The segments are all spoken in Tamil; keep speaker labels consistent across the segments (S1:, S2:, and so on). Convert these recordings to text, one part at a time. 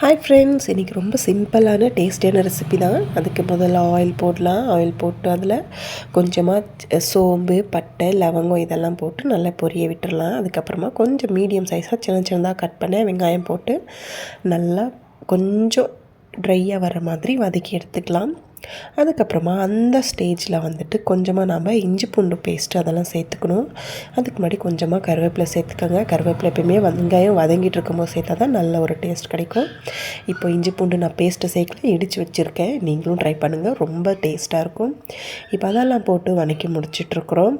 S1: ஹாய் ஃப்ரெண்ட்ஸ் இன்றைக்கி ரொம்ப சிம்பிளான டேஸ்டியான ரெசிபி தான். அதுக்கு முதல்ல ஆயில் போடலாம். ஆயில் போட்டு அதில் கொஞ்சமாக சோம்பு பட்டை லவங்கம் இதெல்லாம் போட்டு நல்லா பொரிய விட்டுடலாம் அதுக்கப்புறமா கொஞ்சம் மீடியம் சைஸாக சின்ன சின்னதாக கட் பண்ண வெங்காயம் போட்டு நல்லா கொஞ்சம் ட்ரையாக வர மாதிரி வதக்கி எடுத்துக்கலாம். அதுக்கப்புறமா அந்த ஸ்டேஜில் வந்துட்டு கொஞ்சமாக நாம் இஞ்சி பூண்டு பேஸ்ட்டு அதெல்லாம் சேர்த்துக்கணும். அதுக்கு முன்னாடி கொஞ்சமாக கருவேப்பிலை சேர்த்துக்கோங்க. கருவேப்பிலை எப்பயுமே வெங்காயம் வதங்கிட்டு இருக்கும்போது சேர்த்தா தான் நல்ல ஒரு டேஸ்ட் கிடைக்கும். இப்போ இஞ்சி பூண்டு நான் பேஸ்ட்டு சேர்க்கல இடித்து வச்சுருக்கேன். நீங்களும் ட்ரை பண்ணுங்கள் ரொம்ப டேஸ்ட்டாக இருக்கும். இப்போ அதெல்லாம் போட்டு வதக்கி முடிச்சிட்ருக்குறோம்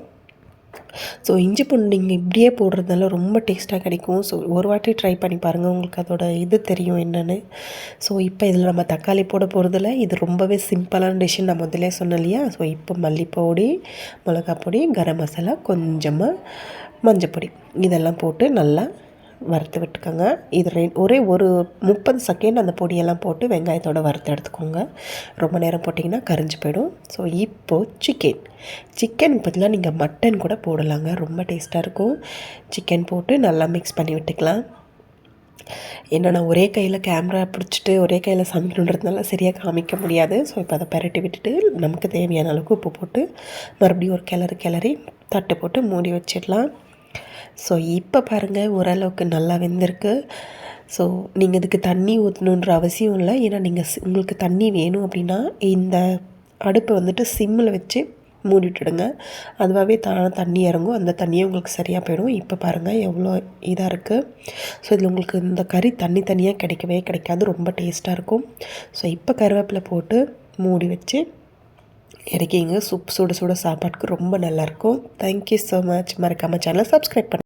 S1: ஸோ இஞ்சி பூண்டு நீங்கள் இப்படியே போடுறதுனால ரொம்ப டேஸ்ட்டாக கிடைக்கும். ஸோ ஒரு வாட்டி ட்ரை பண்ணி பாருங்கள் உங்களுக்கு அதோட இது தெரியும் என்னென்னு. ஸோ இப்போ இதில் நம்ம தக்காளி போட போகிறதில்ல இது ரொம்பவே சிம்பிளான டிஷ்ஷு நான் முதலே சொன்னேன் இல்லையா? ஸோ இப்போ மல்லிப்பொடி மிளகா பொடி கரம் மசாலா கொஞ்சமாக மஞ்சப்பொடி. இதெல்லாம் போட்டு நல்லா வறுத்து விட்டுக்கோங்க. இது ரெ ஒரே ஒரு முப்பது செகண்ட் அந்த பொடியெல்லாம் போட்டு வெங்காயத்தோடு வறுத்து எடுத்துக்கோங்க. ரொம்ப நேரம் போட்டிங்கன்னா கரிஞ்சு போயிடும். ஸோ இப்போது சிக்கன் சிக்கன் பதிலாக நீங்கள் மட்டன் கூட போடலாங்க. ரொம்ப டேஸ்ட்டாக இருக்கும். சிக்கன் போட்டு நல்லா மிக்ஸ் பண்ணி விட்டுக்கலாம். என்னென்னா ஒரே கையில் கேமரா பிடிச்சிட்டு ஒரே கையில் சமைக்கணுன்றதுனால சரியாக காமிக்க முடியாது. ஸோ இப்போ அதை பரட்டி விட்டுட்டு நமக்கு தேவையான அளவுக்கு உப்பு போட்டு மறுபடியும் ஒரு கிளறு கிளறி தட்டு போட்டு மூடி வச்சிடலாம். ஸோ இப்போ பாருங்கள் ஓரளவுக்கு நல்லா வெந்திருக்கு. ஸோ நீங்கள் இதுக்கு தண்ணி ஊற்றணுன்ற அவசியம் இல்லை. ஏன்னா நீங்கள் உங்களுக்கு தண்ணி வேணும் அப்படின்னா இந்த அடுப்பை வந்துட்டு சிம்மில் வச்சு மூடிவிட்டுடுங்க அதுவாகவே தானே தண்ணி இறங்கும். அந்த தண்ணியே உங்களுக்கு சரியாக போயிடும். இப்போ பாருங்கள் எவ்வளோ இதாக இருக்குது ஸோ இதில் உங்களுக்கு இந்த கறி தண்ணி தனியாக கிடைக்கவே கிடைக்காது. ரொம்ப டேஸ்ட்டாக இருக்கும். ஸோ இப்போ கருவேப்பிலை போட்டு மூடி வச்சு இறக்கிங்க சூப் சுட சுட சாப்பாட்டுக்கு ரொம்ப நல்லாயிருக்கும். தேங்க்யூ ஸோ மச் மறக்காமல் சேனலை சப்ஸ்கிரைப் பண்ணு.